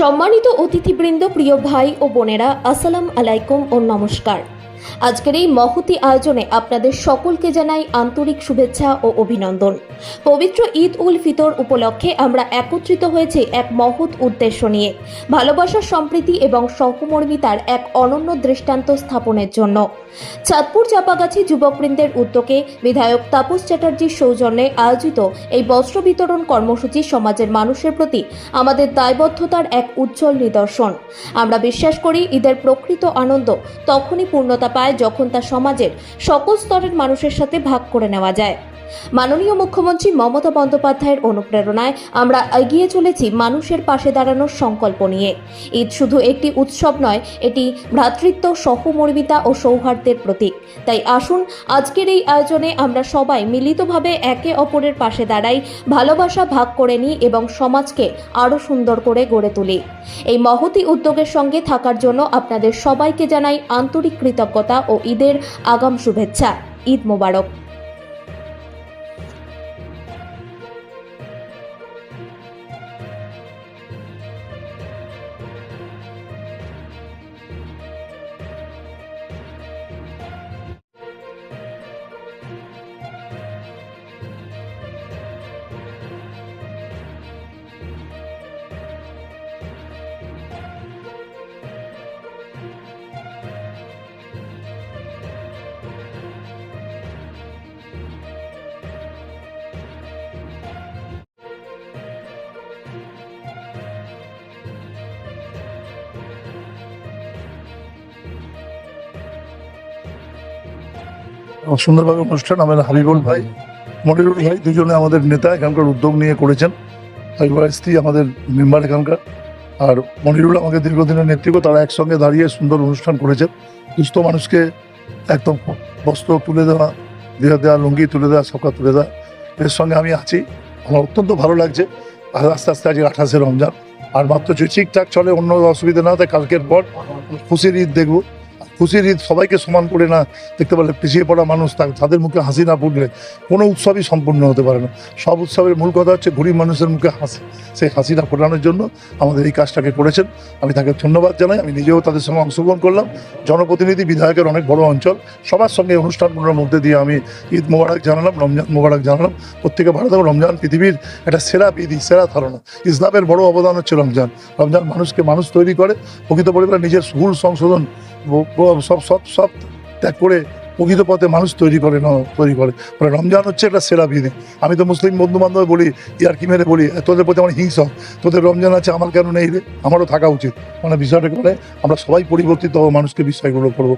সম্মানিত অতিথিবৃন্দ প্রিয় ভাই ও বোনেরা আসসালাম আলাইকুম ও নমস্কার। আজকের এই মহতি আয়োজনে আপনাদের সকলকে জানাই আন্তরিক শুভেচ্ছা ও অভিনন্দন। পবিত্র ঈদ উল ফিতর উপলক্ষে আমরা একত্রিত হয়েছি এক মহৎ উদ্দেশ্য নিয়ে। ভালোবাসা সম্প্রীতি এবং সহমর্মিতার এক অনন্য দৃষ্টান্ত স্থাপনের জন্য। চাঁদপুর চাপাগাছি যুবকবৃন্দের উদ্যোগে বিধায়ক তাপস চ্যাটার্জির সৌজন্যে আয়োজিত এই বস্ত্র বিতরণ কর্মসূচি সমাজের মানুষের প্রতি আমাদের দায়বদ্ধতার এক উজ্জ্বল নিদর্শন। আমরা বিশ্বাস করি ঈদের প্রকৃত আনন্দ তখনই পূর্ণতা পায় যখন তা সমাজের সকল স্তরের মানুষের সাথে ভাগ করে নেওয়া যায়। মাননীয় মুখ্যমন্ত্রী মমতা বন্দ্যোপাধ্যায়ের অনুপ্রেরণায় আমরা এগিয়ে চলেছি মানুষের পাশে দাঁড়ানোর সংকল্প নিয়ে। ঈদ শুধু একটি উৎসব নয়, এটি ভ্রাতৃত্ব, সহমর্মিতা ও সৌহার্দ্যের প্রতীক। তাই আসুন, আজকের এই আয়োজনে আমরা সবাই মিলিতভাবে একে অপরের পাশে দাঁড়াই, ভালোবাসা ভাগ করে নিই এবং সমাজকে আরও সুন্দর করে গড়ে তুলি। এই মহতি উদ্যোগের সঙ্গে থাকার জন্য আপনাদের সবাইকে জানাই আন্তরিক কৃতজ্ঞতা ও ঈদের আগাম শুভেচ্ছা। ঈদ মোবারক। সুন্দরভাবে অনুষ্ঠান। আমাদের হাবিবুল ভাই, মনিরুল ভাই দুজনে আমাদের নেতা, এখানকার উদ্যোগ নিয়ে করেছেন। হাবিবুল স্ত্রী আমাদের মেম্বার এখানকার। আর মনিরুল আমাকে দীর্ঘদিনের নেতৃত্ব, তারা একসঙ্গে দাঁড়িয়ে সুন্দর অনুষ্ঠান করেছেন। সুস্থ মানুষকে একদম বস্ত্র তুলে দেওয়া দেওয়া দেওয়া, লুঙ্গি তুলে দেওয়া, সবকা তুলে দেওয়া, এর সঙ্গে আমি আছি। আমার অত্যন্ত ভালো লাগছে। আর আস্তে আস্তে আজকে আঠাশে রমজান। আর মাত্র যদি ঠিকঠাক চলে, অন্য অসুবিধা না হয় কালকের পর খুশির ঈদ দেখব। খুশির ঈদ সবাইকে সমান করে না দেখতে পারলে পিছিয়ে পড়া মানুষ তাদের মুখে হাসি না ফুটলে কোনো উৎসবই সম্পূর্ণ হতে পারে না। সব উৎসবের মূল কথা হচ্ছে গরিব মানুষের মুখে হাসি। সেই হাসিটা ফোটানোর জন্য আমাদের এই কাজটাকে করেছেন। আমি তাকে ধন্যবাদ জানাই। আমি নিজেও তাদের সঙ্গে অংশগ্রহণ করলাম। জনপ্রতিনিধি বিধায়কের অনেক বড় অঞ্চল। সবার সঙ্গে অনুষ্ঠানগুলোর মধ্যে দিয়ে আমি ঈদ মোবারক জানালাম, রমজান মোবারক জানালাম। প্রত্যেকে থাকুন। রমজান পৃথিবীর একটা সেরা বিধি, সেরা ধারণা। ইসলামের বড় অবদান হচ্ছে রমজান। রমজান মানুষকে মানুষ তৈরি করে। প্রকৃত পরিবার নিজের ভুল সংশোধন সব সব সব ত্যাগ করে প্রকৃত পথে মানুষ তৈরি করে তৈরি করে। ফলে রমজান হচ্ছে একটা সেরা বিধি আমি তো মুসলিম বন্ধু বান্ধব বলি, ইয়ার কি মেরে বলি তোদের প্রতি আমার হিংসা। তোদের রমজান আছে, আমার কেন নেই রে? আমারও থাকা উচিত। মানে বিষয়টা করে আমরা সবাই পরিবর্তিত হব, মানুষকে বিষয়গুলো করব।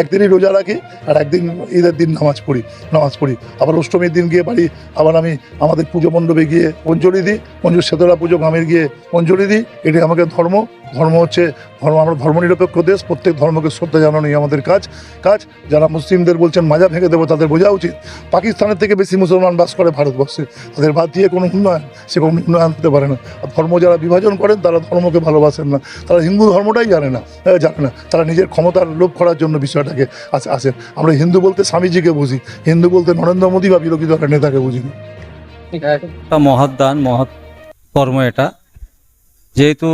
একদিনই রোজা রাখি, আর একদিন ঈদের দিন নামাজ পড়ি নামাজ পড়ি। আবার অষ্টমীর দিন গিয়ে বাড়ি, আবার আমি আমাদের পুজো মণ্ডপে গিয়ে অঞ্জলি দিই অঞ্জলি সেতলা পুজো গ্রামের গিয়ে অঞ্জলি দিই। এটি আমাকে ধর্ম ধর্ম হচ্ছে, ধর্ম, আমরা ধর্মনিরপেক্ষ দেশ, প্রত্যেক ধর্মকে শ্রদ্ধা জানানোই আমাদের কাজ। কাজ, যারা মুসলিমদের বলছেন, মাজা ভেঙে দেবো, তাদের বোঝা উচিত। পাকিস্তানের থেকে বেশি মুসলমান বাস করে ভারতবর্ষে। তাদের বাদ দিয়ে কোনো উন্নয়ন, সে কোনো উন্নয়ন হতে পারে না। আর ধর্ম যারা বিভাজন করেন, তারা ধর্মকে ভালোবাসেন না। তারা হিন্দু ধর্মটাই জানে না জানে না। তারা নিজের ক্ষমতার লোভ করার জন্য বিষয়টাকে আসে, আসেন। আমরা হিন্দু বলতে স্বামীজিকে বুঝি। হিন্দু বলতে নরেন্দ্র মোদী বা বিরোধী দলের নেতাকে বুঝি না। একটা মহৎ দান, মহৎ কর্ম এটা। যেহেতু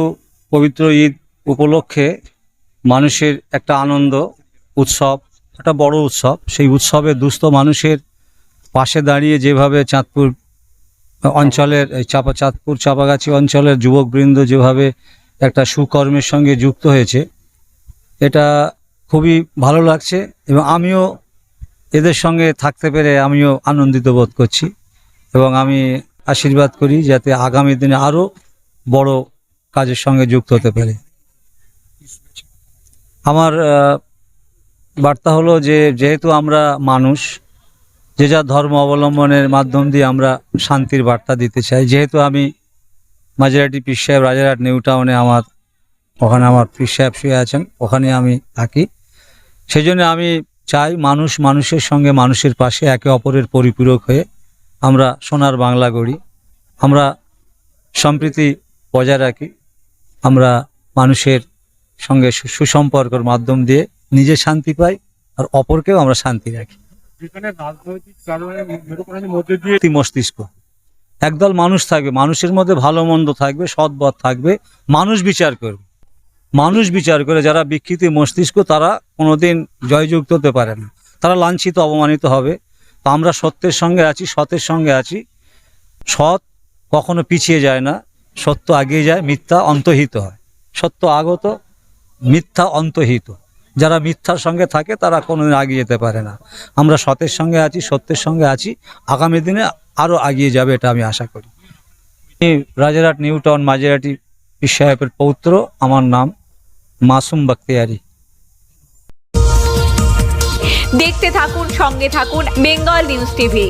পবিত্র ঈদ উপলক্ষে মানুষের একটা আনন্দ, উৎসব একটা বড় উৎসব। সেই উৎসবে দুস্থ মানুষের পাশে দাঁড়িয়ে যেভাবে চাঁদপুর অঞ্চলের চাপা, চাঁদপুর, চাপাগাছি অঞ্চলের যুবকবৃন্দ যেভাবে একটা সুকর্মের সঙ্গে যুক্ত হয়েছে, এটা খুবই ভালো লাগছে এবং আমিও এদের সঙ্গে থাকতে পেরে আমিও আনন্দিত বোধ করছি এবং আমি আশীর্বাদ করি যাতে আগামী দিনে আরও বড় কাজের সঙ্গে যুক্ত হতে পারে। আমার বার্তা হলো যে, যেহেতু আমরা মানুষ, যে যা ধর্ম অবলম্বনের মাধ্যম দিয়ে আমরা শান্তির বার্তা দিতে চাই। যেহেতু আমি মাঝেরাটি পীর সাহেব রাজারহাট নিউ টাউনে আমার, ওখানে আমার পীর সাহেব শুয়ে আছেন, ওখানে আমি থাকি। সেই জন্য আমি চাই মানুষ মানুষের সঙ্গে মানুষের পাশে, একে অপরের পরিপূরক হয়ে আমরা সোনার বাংলা গড়ি। আমরা সম্প্রীতি বজায় রাখি। আমরা মানুষের সঙ্গে সুসম্পর্কের মাধ্যম দিয়ে নিজে শান্তি পাই আর অপরকেও আমরা শান্তি রাখি। মস্তিষ্ক। একদল মানুষ থাকবে মানুষের মধ্যে ভালো মন্দ থাকবে সৎবদ থাকবে মানুষ বিচার করবে। মানুষ বিচার করে যারা বিকৃতি মস্তিষ্ক তারা কোনোদিন জয়যুক্ত হতে পারে না। তারা লাঞ্ছিত অপমানিত হবে। তো আমরা সত্যের সঙ্গে আছি সতের সঙ্গে আছি। সৎ কখনো পিছিয়ে যায় না। সত্য আগিয়ে যায় মিথ্যা অন্তহিত হয়। সত্য আগত মিথ্যা অন্তহিত। যারা মিথ্যার সঙ্গে থাকে, তারা কোনোদিন আগিয়ে যেতে পারে না। আমরা সতের সঙ্গে আছি, সত্যের সঙ্গে আছি। আগামী দিনে আরও এগিয়ে যাবে এটা আমি আশা করি। রাজারহাট নিউ টাউন মাঝেরাটি পীর পৌত্র, আমার নাম মাসুম বাক্তিয়ারি দেখতে থাকুন, সঙ্গে থাকুন, বেঙ্গল নিউজ টিভি।